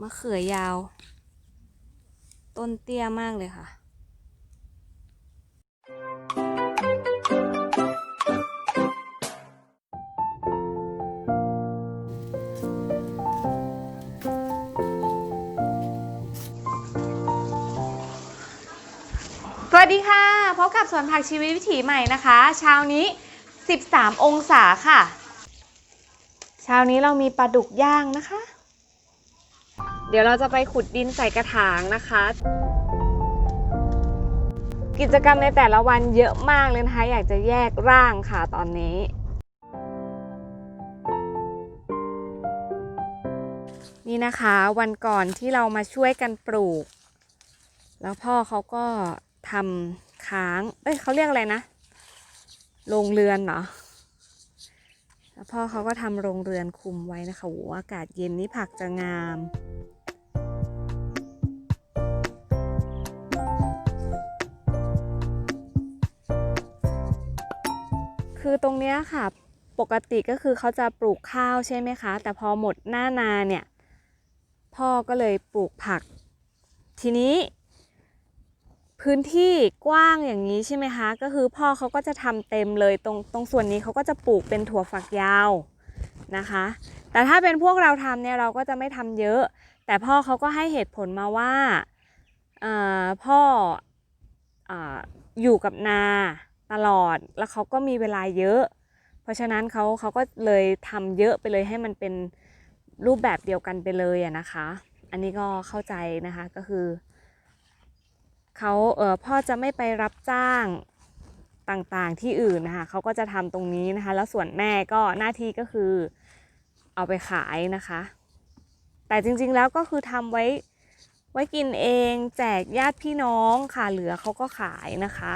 มะเขือยาว ต้นเตี้ยมากเลยค่ะสวัสดีค่ะพบกับสวนผักชีวิตวิถีใหม่นะคะ เช้านี้ 13 องศาค่ะ เช้านี้เรามีปลาดุกย่างนะคะ เดี๋ยวเราจะไปขุดดินใส่กระถางนะคะ กิจกรรมในแต่ละวันเยอะมากเลยนะคะ อยากจะแยกร่างค่ะตอนนี้นี่นะคะวันก่อนที่เรามาช่วยกันปลูก แล้วพ่อเขาก็ทำค้าง เอ้ยเขาเรียกอะไรนะโรงเรือนเหรอแล้วพ่อเขาก็ทำโรงเรือนคุมไว้นะคะโหอากาศเย็นนี่ผักจะงาม คือตรงเนี้ยค่ะปกติก็คือเขาจะปลูกข้าวใช่ไหมคะ แต่พอหมดหน้านาเนี่ย พ่อก็เลยปลูกผัก ทีนี้ พื้นที่กว้างอย่างนี้ใช่ไหมคะ ก็คือพ่อเขาก็จะทำเต็มเลยตรงตรงส่วนนี้เขาก็จะปลูกเป็นถั่วฝักยาวนะคะ แต่ถ้าเป็นพวกเราทำเนี่ยเราก็จะไม่ทำเยอะ แต่พ่อเขาก็ให้เหตุผลมาว่าอ่อพ่อออยู่กับนา ตลอด แล้วเขาก็มีเวลาเยอะ เพราะฉะนั้นเขาเขาก็เลยทำเยอะไปเลยให้มันเป็นรูปแบบเดียวกันไปเลยอะนะคะ อันนี้ก็เข้าใจนะคะก็คือเขาเออพ่อจะไม่ไปรับจ้างต่างๆที่อื่นนะคะเขาก็จะทำตรงนี้นะคะ แล้วส่วนแม่ก็หน้าที่ก็คือเอาไปขายนะคะ แต่จริงๆแล้วก็คือทำไว้ไว้กินเอง แจกญาติพี่น้องค่ะเหลือเขาก็ขายนะคะ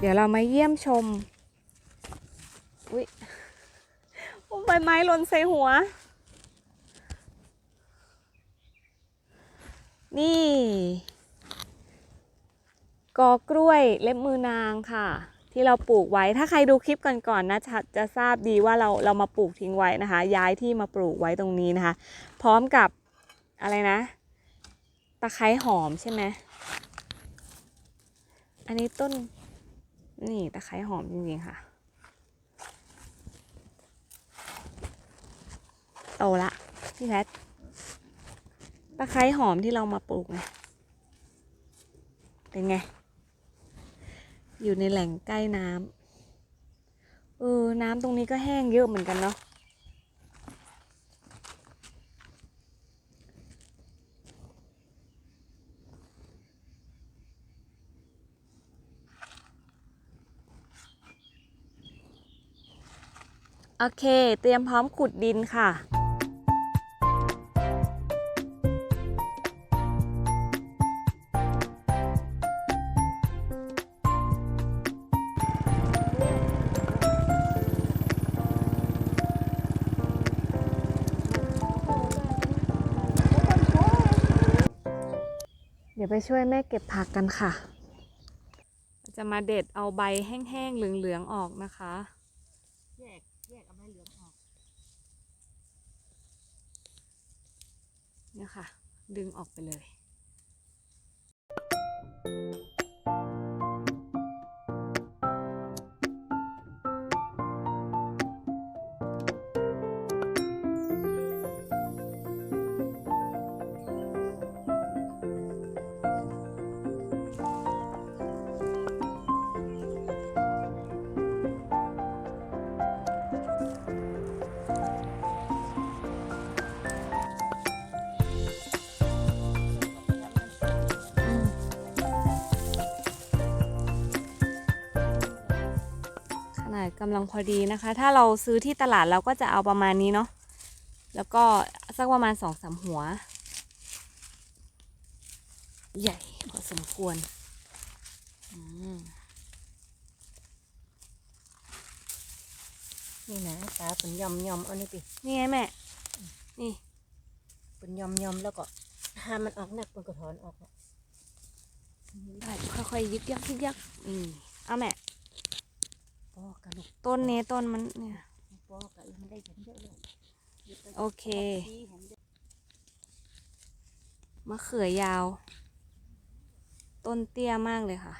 เดี๋ยวเรามาเยี่ยมชม อุ๊ยใบไม้หล่นใส่หัว นี่ กอกล้วยเล็บมือนางค่ะ ที่เราปลูกไว้ ถ้าใครดูคลิปก่อนๆนะจะจะทราบดีว่าเราเรามาปลูกทิ้งไว้นะคะ ย้ายที่มาปลูกไว้ตรงนี้นะคะ พร้อมกับอะไรนะ ตะไคร้หอมใช่ไหม อันนี้ต้น นี่ตะไคร้หอมจริงๆค่ะ โตละพี่แพทตะไคร้หอมที่เรามาปลูกไงเป็นไง อยู่ในแหล่งใกล้น้ำเออน้ำตรงนี้ก็แห้งเยอะเหมือนกันเนาะ โอเค เตรียมพร้อมขุดดินค่ะเดี๋ยวไปช่วยแม่เก็บผักกันค่ะ จะมาเด็ดเอาใบแห้งๆ เหลือง ๆ ออกนะคะ แยกแยกเอาไม้เหลืองออก เนี่ยค่ะ ดึงออกไปเลย กำลังพอดีนะคะ ถ้าเราซื้อที่ตลาดเราก็จะเอาประมาณนี้เนาะแล้วก็สักประมาณสองสามหัว ใหญ่พอสมควรอืมนี่นะตาเป็นยอมยอมเอานี่ปินี่ไงแม่ นี่เป็นยอมยอมแล้วก็ถ้ามันออกหนักมันก็ถอนออกนะได้ค่อยๆยึกยักยึกยักอืมเอาแม่ พอลูกต้นนี้ต้นมันเนี่ย ปอกะมันได้เห็นเยอะเลยโอเคที่เห็นเยอะมะเขือยาว ต้นเตี้ยมากเลยค่ะ